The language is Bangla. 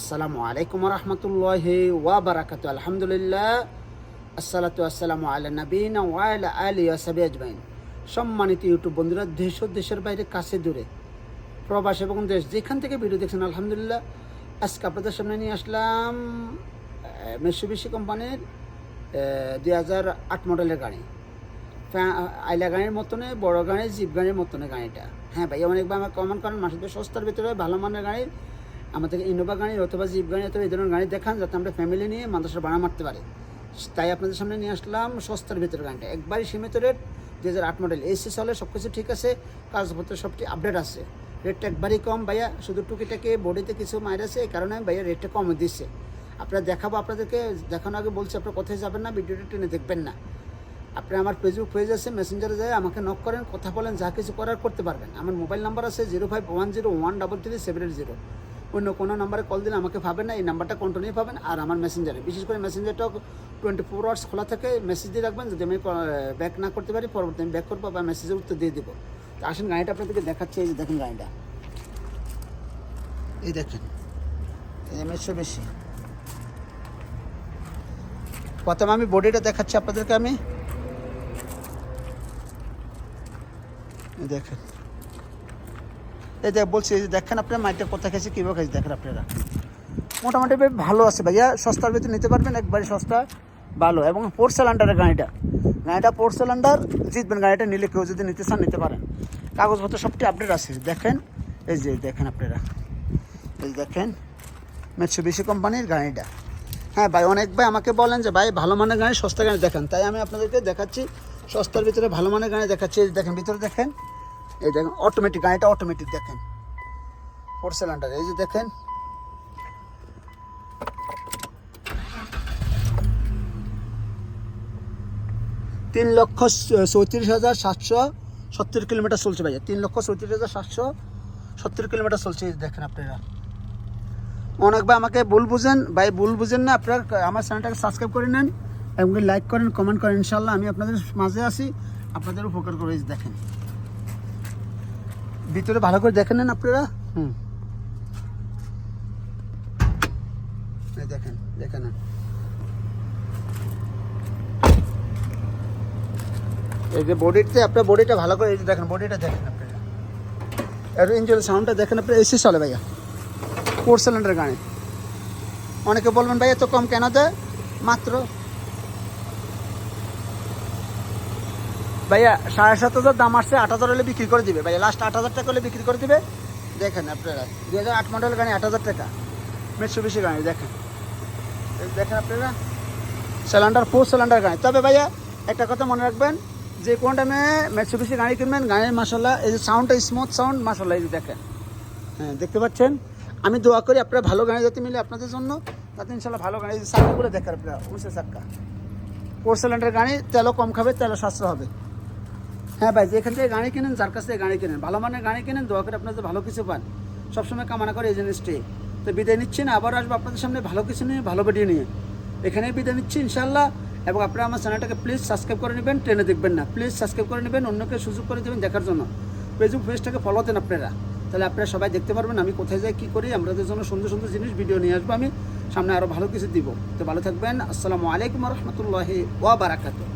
আসসালামু আলাইকুম রহমতুল্লাহ ওয়া বারাকাতু। আলহামদুলিল্লাহ, আসসালাতু আসসালামু আলা নবীন ওয়ালা আলী আসাবি আজমাইন। সম্মানিত ইউটিউব বন্ধুরা, দেশ ও দেশের বাইরে, কাছে দূরে, প্রবাস এবং দেশ, যেখান থেকে ভিডিও দেখছেন, আলহামদুলিল্লাহ, আজকে আপনাদের সামনে নিয়ে আসলাম মেসুবিশি কোম্পানির দুই হাজার আট মডেলের গাড়ি। আইলা গাড়ির মতনে, বড় গাড়ি, জিপ গাড়ির মতনে গাড়িটা। হ্যাঁ ভাই, অনেকবার আমার কমন করেন মাসের সস্তার ভিতরে ভালো মানের গাড়ি আমাদের ইনোভা গাড়ি অথবা জিপ গাড়ি অথবা এই ধরনের গাড়ি দেখান যাতে আমরা ফ্যামিলি নিয়ে মানুষের ভাড়া মারতে পারি। তাই আপনাদের সামনে নিয়ে আসলাম সস্তার ভিতরে গাড়িটা। একবারই সীমিত রেট দু হাজার আট মডেল এসি চলে সব কিছু ঠিক আছে কাগজপত্র সবটি আপডেট আছে। রেটটা একবারই কম ভাইয়া, শুধু টুকিটাকে বডিতে কিছু মাইর আছে, এই কারণে ভাইয়া রেটটা কম দিচ্ছে। আপনারা দেখাবো আপনাদেরকে দেখানো আগে বলছি, আপনারা কোথায় যাবেন না, ভিডিওটা টেনে দেখবেন না। আপনি আমার ফেসবুক পেজ আছে মেসেঞ্জারে যায় আমাকে নক করেন, কথা বলেন, যা কিছু করার করতে পারবেন। আমার মোবাইল নাম্বার আছে zero five one zero one double three seven eight zero অন্য কোনো নাম্বারে কল দিলে আমাকে পাবেন না, এই নাম্বারটা কন্টিনিউ পাবেন আর আমার মেসেঞ্জারে বিশেষ করে মেসেঞ্জারটাও টোয়েন্টি ফোর আওয়ার্স খোলা থাকে মেসেজ দিয়ে রাখবেন, যদি আমি ব্যাক না করতে পারি, পরবর্তী আমি ব্যাক করব বা মেসেজের উত্তর দিয়ে দেবো। তো আসেন গাড়িটা আপনাদেরকে দেখাচ্ছি, এই যে দেখেন গাড়িটা। এই দেখেন, এমএসও বেশি প্রথমে আমি বডিটা দেখাচ্ছি আপনাদেরকে আমি। দেখেন। এই দেখ বলছি যে দেখেন আপনার মাইটা কোথায় খেয়েছে কীভাবে খেয়েছে দেখেন আপনারা। মোটামুটি বেশ ভালো আছে ভাইয়া, সস্তার ভিতরে নিতে পারবেন, একবারে সস্তা, ভালো। এবং পোর্সেল আন্ডারের গাড়িটা গাড়িটা পোর্সেল আন্ডার জিতবেন গাড়িটা, নিলে কেউ যদি নিতে চান, নিতে পারেন। কাগজপত্র সবটি আপডেট আছে, দেখেন, এই যে, দেখেন আপনারা। এই দেখেন মেটসুবিশি কোম্পানির গাড়িটা। হ্যাঁ ভাই, অনেক ভাই আমাকে বলেন যে, ভাই, ভালো মানের গাড়ি, সস্তা গাড়ি দেখান। তাই আমি আপনাদেরকে দেখাচ্ছি, সস্তার ভিতরে ভালো মানের গাড়ি দেখাচ্ছি। দেখেন, ভিতরে দেখেন এই দেখেন অটোমেটিক গাড়িটা অটোমেটিক দেখেন। ফোর সিলিন্ডার এই যে দেখেন। তিন লক্ষ চৌত্রিশ হাজার সাতশো সত্তর কিলোমিটার চলছে ভাইয়া। তিন লক্ষ চৌত্রিশ হাজার সাতশো সত্তর কিলোমিটার চলছে দেখেন আপনারা। অনেকবার আমাকে ভুল বুঝেন, ভাই ভুল বুঝেন না, আপনার আমার চ্যানেলটাকে সাবস্ক্রাইব করে নেন এবং লাইক করেন কমেন্ট করেন ইনশাল্লাহ আমি আপনাদের মাঝে আসি আপনাদের উপকার করে দেখেন। ভিতরে ভালো করে দেখে নেন আপনারা। হুম। দেখেন দেখে নেন। এই যে বডিতে আপনার বডিটা ভালো করে এই যে দেখেন বডিটা দেখেন আপনারা। এর ইঞ্জিন সাউন্ডটা দেখেন আপনার এসি চলে ভাইয়া। ফোর সিলিন্ডার গাড়ি। অনেকে বলবেন ভাই এত কম কেন দেয়? মাত্র ভাইয়া, সাড়ে সাত হাজার দাম আসছে, আট হাজার হলে বিক্রি করে দিবে। ভাইয়া লাস্ট আট হাজার টাকা হলে বিক্রি করে দিবে। দেখেন আপনারা, দুই হাজার আট মডেল গাড়ি আট হাজার টাকা। মেটসুবিশি গাড়ি, দেখেন। দেখেন আপনারা সিলিন্ডার ফোর সিলিন্ডার গাড়ি। তবে ভাইয়া, একটা কথা মনে রাখবেন, যে কোন টাইমে মেটসুবিশি গাড়ি কিনবেন, গাড়ির মাসাল্লাহ এই যে সাউন্ডটা স্মুথ সাউন্ড মাসাল্লাহ এই যে দেখেন। হ্যাঁ দেখতে পাচ্ছেন? আমি দোয়া করি আপনারা ভালো গাড়ি যাতে মিলে আপনাদের জন্য, তাতে ইনশাল্লাহ ভালো গাড়ি চাক্কাগুলো দেখার আপনারা, উনিশের চাক্কা ফোর সিলিন্ডার গাড়ি, তেলও কম খাবে, তেলও সাশ্রয় হবে। হ্যাঁ ভাই যেখান থেকে গাড়ি কিনেন, যার কাছ থেকে গাড়ি কিনেন। ভালো মানের গাড়ি কিনেন, দোয়া করে আপনাদের ভালো কিছু পান। সবসময় কামনা করে এই জিনিসটি। তো বিদায় নিচ্ছি না, আবার আসব আপনাদের সামনে ভালো কিছু নিয়ে, ভালো ভিডিও নিয়ে। এখানেই বিদায় নিচ্ছি ইনশাল্লাহ এবং আপনারা আমার চ্যানেলটাকে প্লিজ সাবস্ক্রাইব করে নেবেন ট্রেনে দেখবেন না। প্লিজ সাবস্ক্রাইব করে নেবেন, অন্যকে সুযোগ করে দেবেন দেখার জন্য। ফেসবুক পেজটাকে ফলো দেন আপনারা। তাহলে আপনারা সবাই দেখতে পারবেন আমি কোথায় যাই, কী করি আপনাদের জন্য সুন্দর সুন্দর জিনিস ভিডিও নিয়ে আসব আমি। সামনে আরও ভালো কিছু দিব। তো ভালো থাকবেন। আসসালামু আলাইকুম রহমতুল্লাহি ওয়া বারাকাতুহ।